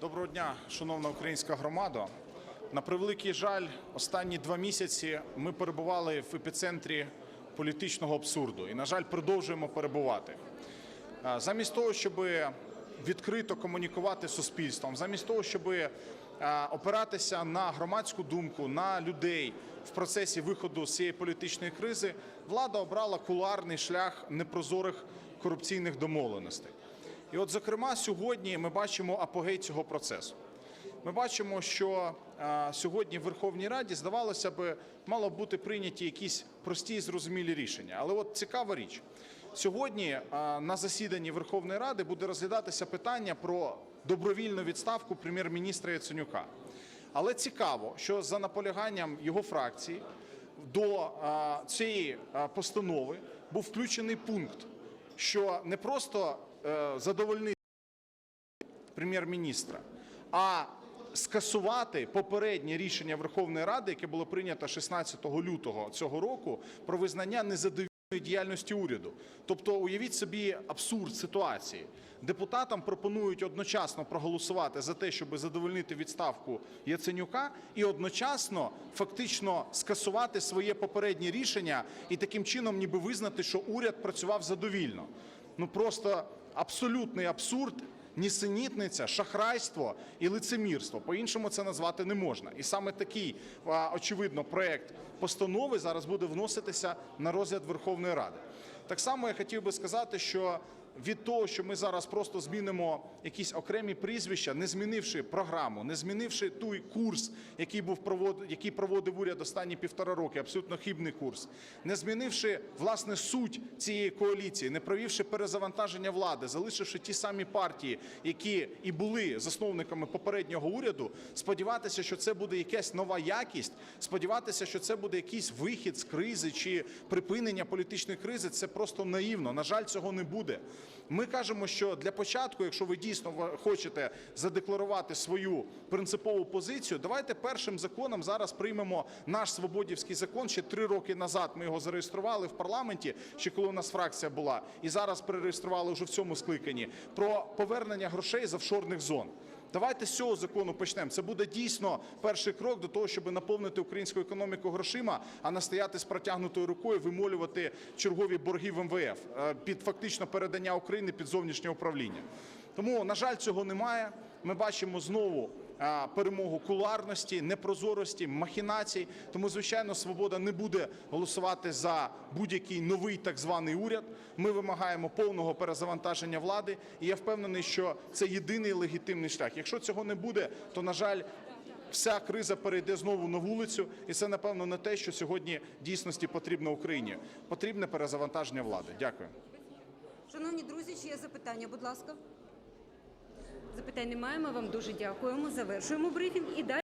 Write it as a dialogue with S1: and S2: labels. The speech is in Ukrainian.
S1: Доброго дня, шановна українська громада. На превеликий жаль, останні два місяці ми перебували в епіцентрі політичного абсурду і, на жаль, продовжуємо перебувати. Замість того, щоб відкрито комунікувати з суспільством, замість того, щоб опиратися на громадську думку, на людей в процесі виходу з цієї політичної кризи, влада обрала кулуарний шлях непрозорих корупційних домовленостей. І от, зокрема, сьогодні ми бачимо апогей цього процесу. Ми бачимо, що е, сьогодні в Верховній Раді, здавалося б, мало бути прийняті якісь прості і зрозумілі рішення. Але от цікава річ. Сьогодні е, на засіданні Верховної Ради буде розглядатися питання про добровільну відставку прем'єр-міністра Яценюка. Але цікаво, що за наполяганням його фракції до е, цієї постанови був включений пункт, що не просто е, задовольнити прем'єр-міністра, а скасувати попереднє рішення Верховної Ради, яке було прийнято 16 лютого цього року, про визнання незадовільної діяльності уряду. Тобто, уявіть собі абсурд ситуації. Депутатам пропонують одночасно проголосувати за те, щоб задовольнити відставку Яценюка, і одночасно фактично скасувати своє попереднє рішення і таким чином, ніби визнати, що уряд працював задовільно. Ну просто абсолютний абсурд нісенітниця, шахрайство і лицемірство. По-іншому це назвати не можна. І саме такий, очевидно, проект постанови зараз буде вноситися на розгляд Верховної Ради. Так само я хотів би сказати, що від того, що ми зараз просто змінимо якісь окремі прізвища, не змінивши програму, не змінивши той курс, який був провод... який проводив уряд останні півтора роки, абсолютно хибний курс, не змінивши власне суть цієї коаліції, не провівши перезавантаження влади, залишивши ті самі партії, які і були засновниками попереднього уряду, сподіватися, що це буде якась нова якість, сподіватися, що це буде якийсь вихід з кризи чи припинення політичної кризи, це просто наївно. На жаль, цього не буде. Ми кажемо, що для початку, якщо ви дійсно хочете задекларувати свою принципову позицію, давайте першим законом зараз приймемо наш свободівський закон. Ще три роки назад ми його зареєстрували в парламенті, ще коли у нас фракція була, і зараз перереєстрували вже в цьому скликанні про повернення грошей з офшорних зон. Давайте з цього закону почнемо. Це буде дійсно перший крок до того, щоб наповнити українську економіку грошима, а не стояти з протягнутою рукою, вимолювати чергові борги в МВФ е, під фактично передання України під зовнішнє управління. Тому, на жаль, цього немає. Ми бачимо знову перемогу кулуарності, непрозорості, махінацій. Тому, звичайно, свобода не буде голосувати за будь-який новий так званий уряд. Ми вимагаємо повного перезавантаження влади, і я впевнений, що це єдиний легітимний шлях. Якщо цього не буде, то на жаль. Вся криза перейде знову на вулицю, і це напевно не те, що сьогодні дійсності потрібно Україні. Потрібне перезавантаження влади. Дякую.
S2: Шановні друзі, ще є запитання, будь ласка. Запитань немає. Ми вам дуже дякуємо. Завершуємо брифінг і далі.